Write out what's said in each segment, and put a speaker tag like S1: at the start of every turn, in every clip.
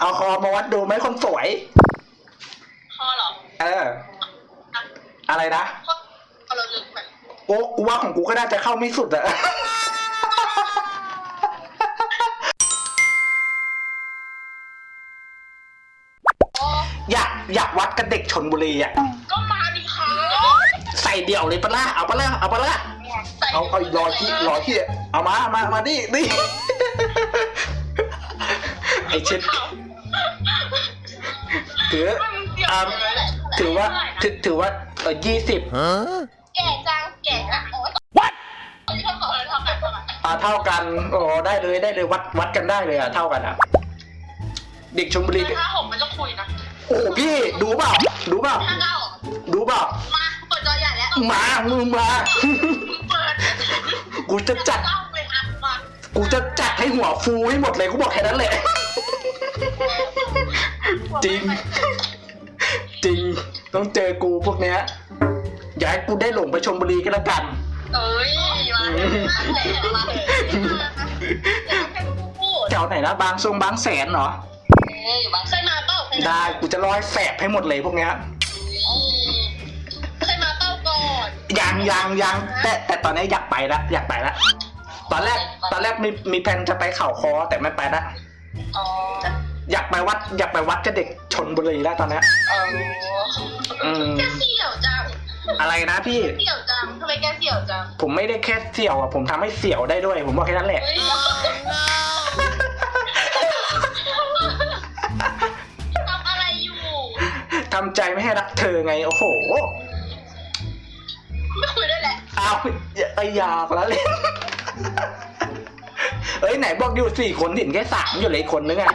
S1: เอาคอมาวัดดูไหมคนสวย
S2: คอเหรอ
S1: เออ อะไรนะ
S2: คอคอเราลึกไหม
S1: โอ้กูว่าของกูก็น่าจะเข้าไม่สุดอะ
S2: โอ้
S1: อยากอยากวัดกับเด็กชนบุรีอะ
S2: ก็มาดิค่ะ
S1: ใส่เดี่ยวเลยปะล่ะเอาปะล่ะเอาปะล่ะ
S2: ใส่
S1: เอาเอาอีกรอที่รอที่เอามามามาดิดิไอเช็ด ถืออ่าถือว่าถือถือว่าเออยี่สิบ
S2: แก่จังแก่อะโอ๊ย What เท่ากันเท่ากันเท่ากัน
S1: อ่าเท่ากันโอ้ได้เลยได้เลยวัดวัดกันได้เลยอะเท่ากันอะ เด็กชลบุรี
S2: ถ้าหกมันจะคุยนะ
S1: โอ้โหพี่ดูเปล่าดูเปล่า
S2: ถ้าเก้า
S1: ดูเปล่า
S2: มาเปิดจอใหญ่แล้ว
S1: มามึงมา
S2: เปิด
S1: กูจะจัด
S2: เก้าเลยอะมา
S1: กูจะจัดให้หัวฟูให้หมดเลยกูบอกแค่นั้นแหละ จริง จริง ต้องเจอกูพวกเนี้ย อย่าให้กูได้หลงไปชมบุรีก็แล้วกัน
S2: เอ้ยมาเลยมาเลยพูด
S1: แถวไหนนะบางทรงบางแสนเหรอ
S2: เอ้ยอยู่บ้านเคยมาเป้าเคยมา
S1: ได้ กูจะร้อยแสบให้หมดเลยพวกเนี้ย
S2: เคยมาเป้าก่อน
S1: ยังยังยังแต่แต่ตอนนี้อยากไปละอยากไปละตอนแรกตอนแรกมีมีแผนจะไปเข่าคอแต่ไม่ไปละ
S2: อ
S1: ยากไปวัดอยากไปวัดกับเด็กชนบุรีแล้วตอนเนี้ย
S2: เออ
S1: อืม
S2: แกเสี่ยวจัง
S1: อะไรนะพี่
S2: เสี่ยวจังทำไมแกเสี่ยวจัง
S1: ผมไม่ได้แค่เสี่ยวอะผมทำให้เสี่ยวได้ด้วย ผมบอกแค่นั้นแหละ
S2: เฮ้ย ทำอะไรอยู่
S1: ทำใจไม่ให้รักเธอไง โอ้โห
S2: ไม่คุยด้วยแหละ
S1: เอาอย่าไปอยากแล้วเลย เอ้ยไหนบอกอยู่สี่คนเห็นแค่สามอยู่เลยอีกคนนึงอะ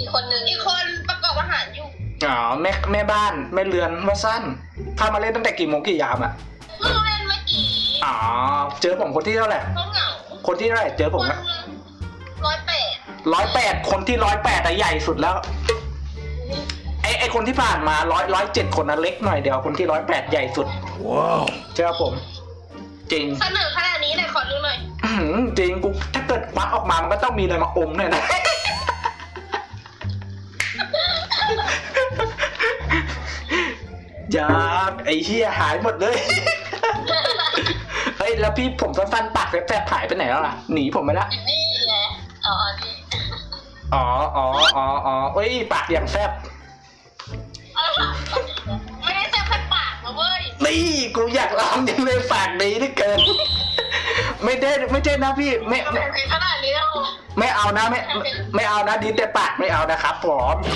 S2: อีกคนหนึ่งอีกคนประกอบอาหารอยู่
S1: อ๋อแม่แม่บ้านแม่เรือนว่าสั้นพามาเล่นตั้งแต่กี่โมงกี่ยามอะ
S2: เพิ่งเล่นเมื่อกี้
S1: อ๋อเจอผมคนที่เท่าไหร่
S2: เขาเหงา
S1: คนที่เท่าไหร่เจอ
S2: ค
S1: ผม
S2: น
S1: นะ
S2: ร้อยแปด
S1: ร้อยแปดคนที่ร้อยแปดอะใหญ่สุดแล้วไอไอคนที่ผ่านมาร้อยร้อยเจ็ดคนนั้นเล็กหน่อยเดียวคนที่ร้อยแปดใหญ่สุดว้าวเชื่อผม จริง
S2: เสนอขนาดนี้เลยขอดูหน่อย
S1: อื้อหือจริงกูถ้าเกิดควักออกมามันก็ต้องมีอะไรมาอมเนี่ยนะ อยากไอ้เฮียหายหมดเลย เฮ้ยแล้วพี่ผมสั้นๆปากแสบๆหายไปไหนแล้วล่ะ หนีผมไปละ
S2: นี่ไงอ๋อนี่
S1: อ๋ออ๋ออ๋ออ๋อเอ้ย ปากอย่างแซบ
S2: ไม่ได้แซ่บแค่ปากนะเว้ย
S1: นี่กูอยากลองยังเลยปากดีเหลือเกิน ไม่ได้ไม่ใช่นะพี่ไม่
S2: ทำไม
S1: ไม่
S2: ถึงขนาดนี้แล้ว
S1: ไม่เอานะไม่ไม่ไม่เอานะดีแต่ปากไม่เอานะครับผม
S2: ดี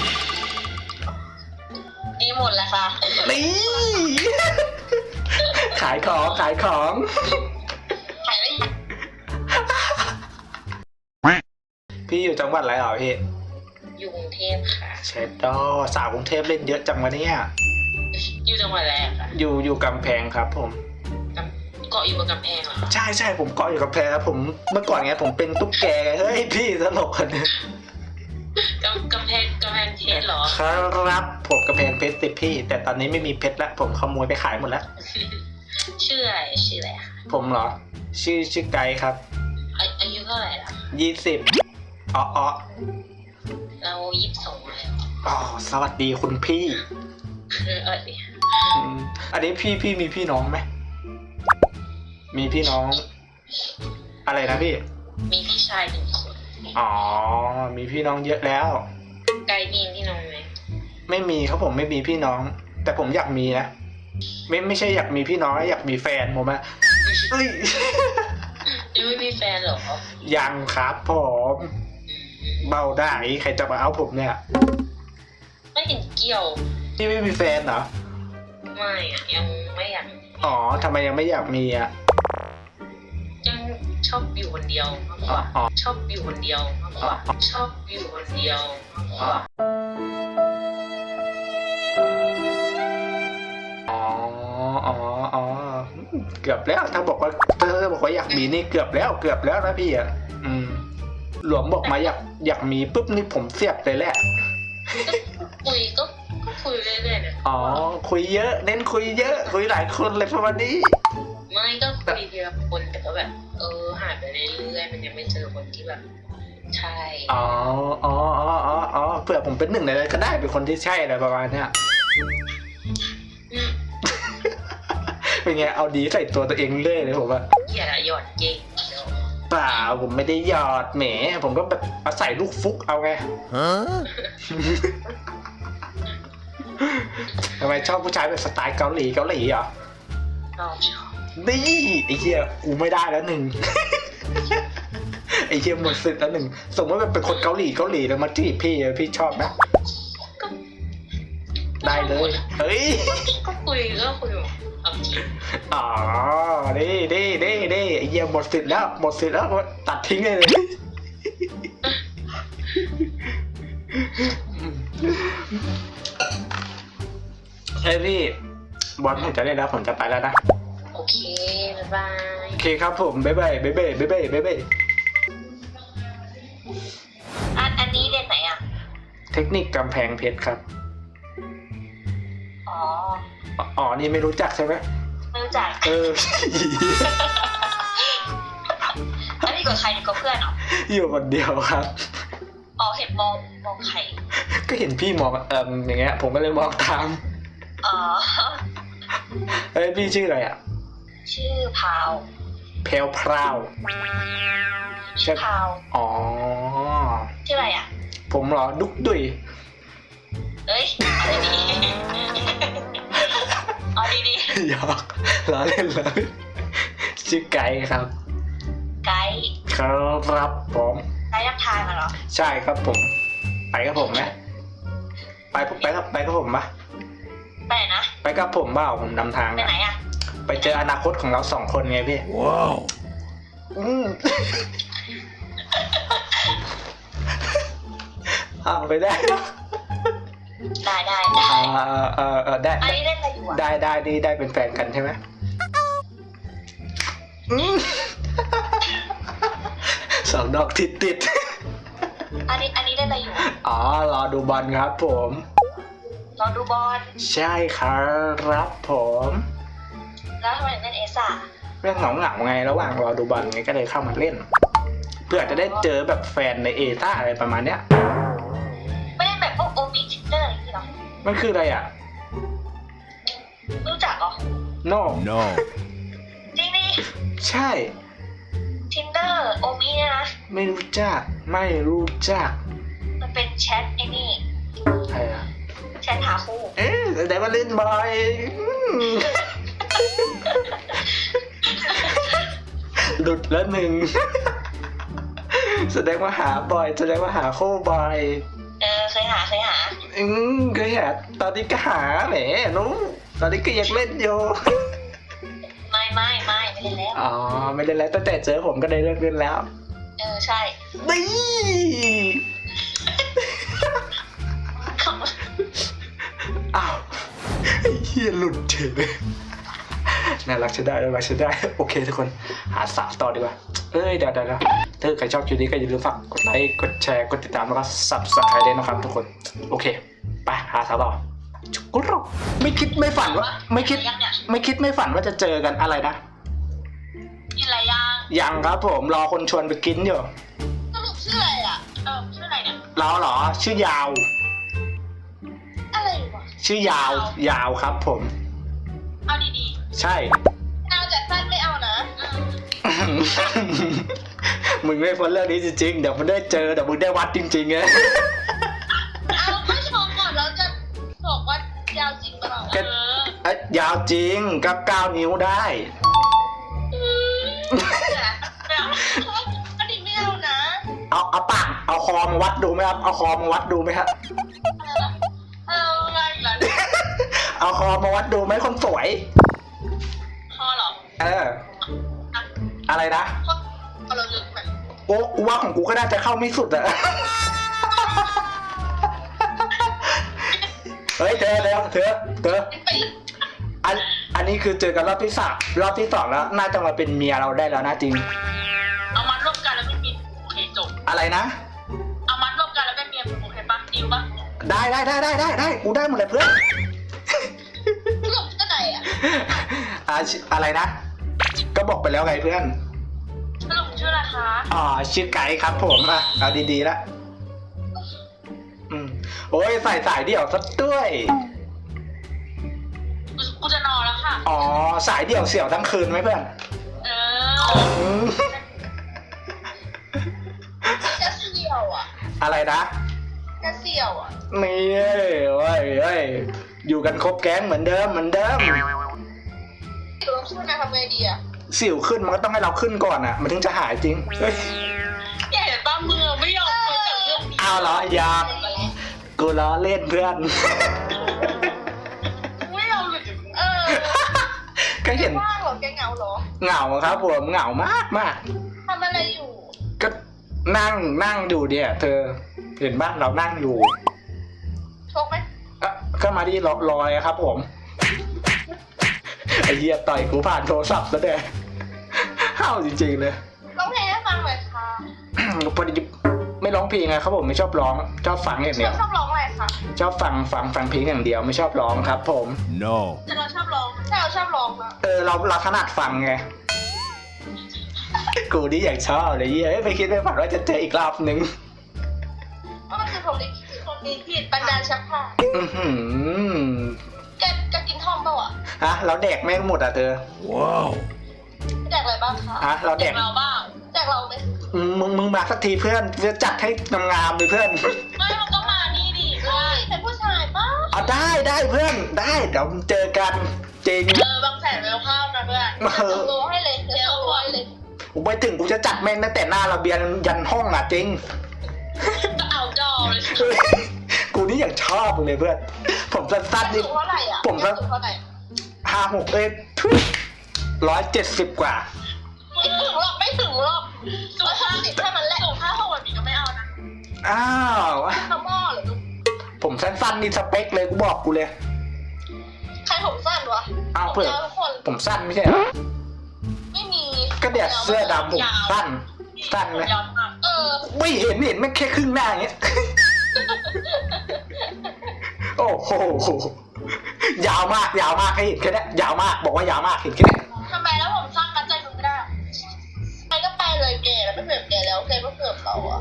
S2: หมดแล้วค่ะ
S1: นี่ ขายของขายของ
S2: ขายได้ยัง
S1: พี่อยู่จังหวัดอะไรเหรอพี่
S2: อยู่กรุงเทพค่ะ
S1: เชดดอสาวกรุงเทพเล่นเยอะจังวะเนี่ย
S2: อยู่จังหวัดแรกค่ะ
S1: อยู่อยู่กำแพงครับผม
S2: เกาะอยู่บนกำแพงเหรอ
S1: ใช่ใช่ผมเกาะอยู่กำแพงครับผมเมื่อก่อนไงผมเป็นตุ๊กแกไงเฮ้ยพี่ตลกคนนึง
S2: กำกำแพ งกำแพงเพชรเหรอ
S1: ครับผมกำแพงเพชรสิพี่ แต่ตอนนี้ไม่มีเพชรแล้วผมขโมยไปขายหมดแล้ว
S2: ชื่ออะไรชื่ออะไรคะ
S1: ผมเหรอ ชื่อชื่อไกด์ครับ
S2: อาอายุเท่าไหร่ล่ะ
S1: ยี่สิบอ๋ออ๋อ
S2: เรายี่สิบสองแล้ว
S1: อ๋อสวัสดีคุณพี่
S2: เออเออดิ
S1: อืมอันนี้พี่พี่มีพี่น้องไหมมีพี่น้อง อะไรนะพี่
S2: มีพี่ชายหนึ่งคน
S1: อ๋อ มีพี่น้องเยอะแล้ว
S2: ไกลมีพี่น้องไหม
S1: ไม่มีครับผมไม่มีพี่น้อง แต่ผมอยากมีนะไม่ไม่ใช่อยากมีพี่น้องนะอยากมีแฟนผมอะเอ้ย
S2: ยังไม่มีแฟนเหรอ
S1: ยังครับผมเบาได้ใครจะมาเอาผมเนี่ย
S2: ไม่เห็นเกี่ยว
S1: พี่ไม่มีแฟนเหรอ
S2: ไม่อะยังไม่อยาก
S1: อ๋อทำไมยังไม่อยากมีอะ
S2: ยัง ชอบอยู่คนเดียวมากกว่า
S1: อ๋อ
S2: ชอบอยู่คนเดียวมากกว่าชอบอยู่คนเดียวมากกว่า
S1: อ๋ออ๋ออ๋อเกือบแล้วถ้าบอกว่าเธอบอกว่าอยากมีนี่เกือบแล้วเกือบแล้วนะพี่อะอืม หลวงบอกมาอยากอยากมีปุ๊บนี่ผมเสียบเลยแหละ
S2: คุยก็ก็คุยเรื่อยๆนะ
S1: อ๋อคุยเยอะ เน้นคุยเยอะ คุยหลายคนเลยประมาณนี้
S2: ไม่ก็คุยทีละคนแต่ก็แบบ เออหายไปเรื่อยๆมันยังไม่เจอคนที่แบบใช่
S1: อ๋ออ๋ออ๋ออ๋ออ๋อเผื่อผมเป็นหนึ่งในนั้นก็ได้เป็นคนที่ใช่อะไรประมาณเนี้ย
S2: อืม
S1: เป็นไงเอาดีใส่ตัวตัวเองเรื่อยเลยผมว่า
S2: เกียร์หยอดเก่งเดี๋ยว
S1: เปล่าผมไม่ได้หยอดแหม ผมก็แบบอาศัยลูกฟุกเอาไง
S3: Huh?
S1: ทำไมชอบผู้ชายแบบสไตล์เกาหลีเกาหลีเหรอ
S2: น้องชอบ
S1: นี่ไอ้เหี้ยกูไม่ได้แล้วหนึ่ง ไอ้เหี้ยหมดสิทธิ์แล้วหนึ่ง สมมติว่าเป็นคนเกาหลีเกาหลีแล้วมาจีบพี่อะพี่ชอบไหม
S2: ก็
S1: ได้เลย เฮ้ย
S2: ก็คุยก็คุยเอาจริง
S1: อ๋อนี่นี่นี่นี่ไอ้เหี้ยหมดสิทธิ์แล้ว หมดสิทธิ์แล้ว ตัดทิ้งเลยเลยเฮ้ยพี่บอลผมจะเล่นแล้วผมจะไปแล้วนะ
S2: โอเค บ๊ายบาย
S1: โอเคครับผม บ๊ายบาย บ๊ายบาย บ๊ายบาย บ๊ายบาย
S2: อันอันนี้เรียนไหนอะ
S1: เทคนิคกำแพงเพชรครับ
S2: อ๋อ
S1: อ๋อ นี่ไม่รู้จักใช่ไหม
S2: ไม่รู้จัก
S1: เออ
S2: แล้วนี่กับใครนี่กับเพื่อนเหรอ
S1: อยู่คนเดียวครับ
S2: อ๋อ เห็นมองมองใคร
S1: ก็เห็นพี่มองเอิมอย่างเงี้ย ผมก็เลยมองตาม
S2: อ๋อ
S1: เอ้ยพี่ชื่ออะไรอะ
S2: ชื่อพาว
S1: เพลวพราว
S2: ชื่อพาว
S1: อ๋อ
S2: ชื่ออะไรอะ
S1: ผมเหรอดุกดุย
S2: เอ้ยเอาดีๆเอาดี
S1: หยอกล้อเล่นล้อเล่นชื่อไก่ครับ
S2: ๆไกด์
S1: ครับผม
S2: ไกด์รับทางอะเหรอ
S1: ใช่ครับผม ไปกับผมไหมไปไปกับไปกับผมปะ
S2: ไปไหนนะ
S1: ไปกับผมเปล่าผมนำทาง
S2: ไป
S1: อะ
S2: ไหนอะ
S1: ไปเจออนาคตของเราสองคนไงพี่
S3: Wow.
S1: อืมอ้าวไปได้เหรอ
S2: ได้ได้ได้
S1: อ่าเออเออได้
S2: อันนี้เล่นอะไรอยู่อะ
S1: ได้ได้นี่ได้เป็นแฟนกันใช่ไหมอืมสองดอกติดติด
S2: อันนี้อันนี้เล่นอะไรอยู่อะ
S1: อ๋อ รอดูบอลครับผม
S2: ลองดูบอล
S1: ใช่ครับผม
S2: แล้วทำไมถึงเล่นเอซ่า
S1: เรื่องเหงาเหงาๆไงระหว่างรอดูบอลไงก็เลยเข้ามาเล่น เพื่อจะได้เจอแบบแฟนในเอต้าอะไรประมาณเนี้ย
S2: ไม่ได้แบบพวกโอมิทินเดอร์อะไรอย่างเงี้ยหรอ
S1: มันคืออะไรอะ
S2: ไม่รู้จักเหรอ
S1: no
S3: No.
S2: จริงดิ
S1: ใช่
S2: ทินเดอร์โอมิเนี่ยนะ
S1: ไม่รู้จัก ไม่รู้จัก
S2: มันเป็นแชทไอ้นี่
S1: ใครอะ
S2: แชทหาคู่
S1: เอ๊ะแสดงว่าเล่นบอยอืม หลุดแล้วหนึ่ง แสดงว่าหาบ่อย แสดงว่าหาคู่บ่อย
S2: เออเคยหาเคยหา
S1: อืมเคยหาตอนนี้ก็หาแหมนุ้ตอนนี้ก็ยังเล่นอยู่
S2: ไม่ไม่ไม่ไม่เล่นแล้ว
S1: อ๋อ ไม่เล่นแล้วตั้งแต่เจอผมก็ได้เลิกเล่นแล้ว
S2: เออใช่
S1: นี่อ้าวไอ้เฮียหลุดเฉย น่ารักใช้ได้น่ารักใช้ได้ โอเคทุกคนหาสาวต่อดีกว่า เอ้ยเดี๋ยวเดี๋ยวเดี๋ยวถ้าใครชอบคลิปนี้ก็อย่าลืมฝากกดไลค์กดแชร์กดติดตามแล้วก็ subscribe ด้วยนะครับทุกคน โอเคไปหาสาวต่อจุกรอกไม่คิดไม่ฝันว่า ไม่คิด
S2: ยังเนี่ย
S1: ไม่คิดไม่ฝันว่าจะเจอกันอะไรนะ
S2: กินอะไรยัง
S1: ยังครับผมรอคนชวนไปกินอยู่
S2: สรุปชื่ออะไรอะเออชื่ออะไรเนี่ย
S1: เราเหรอ ชื่อยาว
S2: อะไรวะ
S1: ชื่อยาวยาวครับผม
S2: เอาดี
S1: ใช่
S2: ๆเอาแต่สั้นไม่เอานะอืม
S1: มึงไม่พ้นเรื่องนี้จริงๆ เดี๋ยวมึงได้เจอเดี๋ยวมึงได้วัดจริงๆไง
S2: เอาไม่ชมก่อนแล้วจะบอกว่ายาวจริงเปล่า
S1: ก็
S2: เออ
S1: เอ้ยยาวจริงก็เก้านิ้วได้
S2: ไม่เอาอันนี้ไม่เอานะ
S1: เอาเอาปากเอาคอมาวัดดูไหมครับ เอาคอมาวัดดูไหมครับ
S2: เอา
S1: คอมาวัดดูไหมคนสวย
S2: คอเหรอ
S1: เออ อะไรนะ
S2: คอคอเราลึกไหม
S1: โอ้กูว่าของกูก็น่าจะเข้าไม่สุดอะเฮ้ยเธอเธอเธอเธอ
S2: ไปอีก
S1: อันอันนี้คือเจอกันรอบที่สามรอบที่สองแล้ว น่าจะมาเป็นเมียเราได้แล้วนะจริง
S2: เอามัดรวมกันแล้วเป็นเมียโอเคจบ
S1: อะไรนะ
S2: เอามัดรวมกันแล้วเป็นเมียโอเคปะดีลปะ
S1: ได้ได้ได้ได้ได้ได้กูได้หมดเลยเพื่อน
S2: สรุปชื่อ อะไรอะ
S1: อะอะไรนะ ก็บอกไปแล้วไงเพื่อน
S2: สรุปชื่อชื่ออะไรคะ
S1: อ๋อชื่อไก่ครับผมอะเอาดีๆละอืมโอ้ยใส่สายเดี่ยวซะด้วย
S2: กูกูจะนอนแล้วค่ะ
S1: อ๋อ สายเดี่ยวเสี่ยวทั้งคืนไหมเพื่อน
S2: เออ
S1: อืม
S2: จะเสี่ยวอะ
S1: อะไรนะ
S2: จะเสี่ยวอะ
S1: นี่เอ้ยเอ้ยเอ้ยอยู่กันครบแก๊งเหมือนเดิมเหมือนเดิม
S2: โดน ขึ้นนะทำไงดีอะ
S1: สิวขึ้นมันก็ต้องให้เราขึ้นก่อนอะมันถึงจะหายจริงเฮ้ย
S2: แกเห็นป้ามือไม่ยอมคุยกับเรื่องนี้
S1: เอาเหรออยากกูล้อเล่นเพื่อน
S2: ไม่ยอมเลยเออ
S1: ก็เห็น
S2: ว่างเหรอแกเหงาเหรอ
S1: เหงาครับผมเหงามากมาก
S2: ทำอะไรอยู่
S1: ก็นั่งนั่งอยู่เนี่ยเธอเห็นบ้านเรานั่งอยู่
S2: ชกไหม
S1: อะก็มาที่รอลอยครับผม ไอ้เหี้ยต่อยกูผ่านโทรศัพท์แล้วเด้ห้าวจริงๆเลย
S2: ร้องเพลงให้ฟังหน่อยค่ะ
S1: พอดีไม่ร้องเพลงไงครับผมไม่ชอบร้องชอบฟังอย่าง
S2: ช
S1: เดี
S2: อ
S1: ย
S2: บ
S1: ว
S2: ชอบร้องอะไรคะ
S1: ชอบฟังฟังฟังเพลงอย่างเดียวไม่ชอบร้องครับ ผม
S3: No.
S2: แต่เราชอบร้องใช่เราชอบร้องนะ
S1: เออเราเราถนัดฟังไง กูนี่อย่างชอบเลยเหี้ยไม่คิดไม่ฝันว่าจะเจออีกรอบนึง
S2: เพราะมันคือผมลิขิตผมลิขิตบันดาลชักผ่า
S1: อื้อหือ
S2: แกจะกิน ท่อมเปล่าอะ
S1: ฮะเราแดกแม่งหมดอะเธอ
S3: Wow.
S2: แจกอะไรบ้างคะ
S1: ฮะเราแดก
S2: เราบ้างแจกเราไหม
S1: มึงมึงมาสักทีเพื่อนจะจัดให้งามๆเลยเพื่อน
S2: ไม่มันก็มานี่ดิใช่เป็นผู้ชายป้า
S1: เอาได้ได้เพื่อนได้เดี๋ยวเจอกันจริง
S2: เออบางแสนเวลข้ามนะเพื่อน
S1: เออ
S2: จะโลให้เลยเดี๋ยวโลให้เลย
S1: กูไปถึงกูจะจัดแม่งตั้งแต่หน้าระเบียงยันห้องอะจริง
S2: จะเอาจอเลย
S1: กู นี่อย่างชอบเลยเพื่อน ผมสั้นๆ
S2: สู
S1: นี่
S2: งเท่าไหร่อะ
S1: ผมก็
S2: สูงเท่าไหร่
S1: ห้าหกเอ้ยร้อยเจ็ดสิบกว่า
S2: ไม่ถึงหรอกไม่ถึงหรอกสูงห้าสิบแค่นั้นแหละสูงห้าหกแบบนี้ก็ไม่เอานะ
S1: อ้าว
S2: ข้าวหม้อเหรอลูก
S1: ผมสั้นๆนี่สเปคเลยกูบอกกูเลย
S2: ใครผมสั้นวะ
S1: อ้าวเพื่อน
S2: ผมยทุกคน
S1: ผมสั้นไม่ใช่เหรอ
S2: ไม่มี
S1: ก็เดี๋ยวเสื้อดำผมสั้น สั้นไหม
S2: ยาวมากเออ
S1: ไม่เห็นเห็นไม่แค่ครึ่งหน้าอย่างเงี้ย โอ้โหยาวมากยาวมากให้เห็นแค่เนี้ยยาวมากบอกว่ายาวมากเห็นแค่เนี้ย
S2: ทำไมแล้วผมสั้นมัดใจมึงไม่ได้ไปก็ไปเลยแกแล้วไม่เกิดแกแล้วแกก็เกิดเราอะ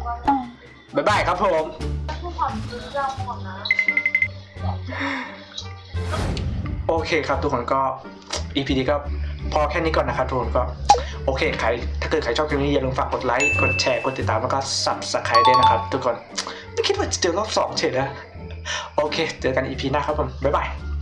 S1: บ๊ายบายครับผม
S2: ผู้ความซื้อเราหมดนะ
S1: โอเคครับทุกคนก็ EP นี้ก็พอแค่นี้ก่อนนะครับทุกคนก็ โอเคใครถ้าเกิดใครชอบคลิปนี้อย่าลืมฝากกดไลค์กดแชร์กดติดตามแล้วก็ subscribe ด้วยนะครับ ทุกคนไม่คิดว่าจะเจอรอบสองเฉยนะ โอเค เจอกันอีพีหน้าครับผม บ๊ายบาย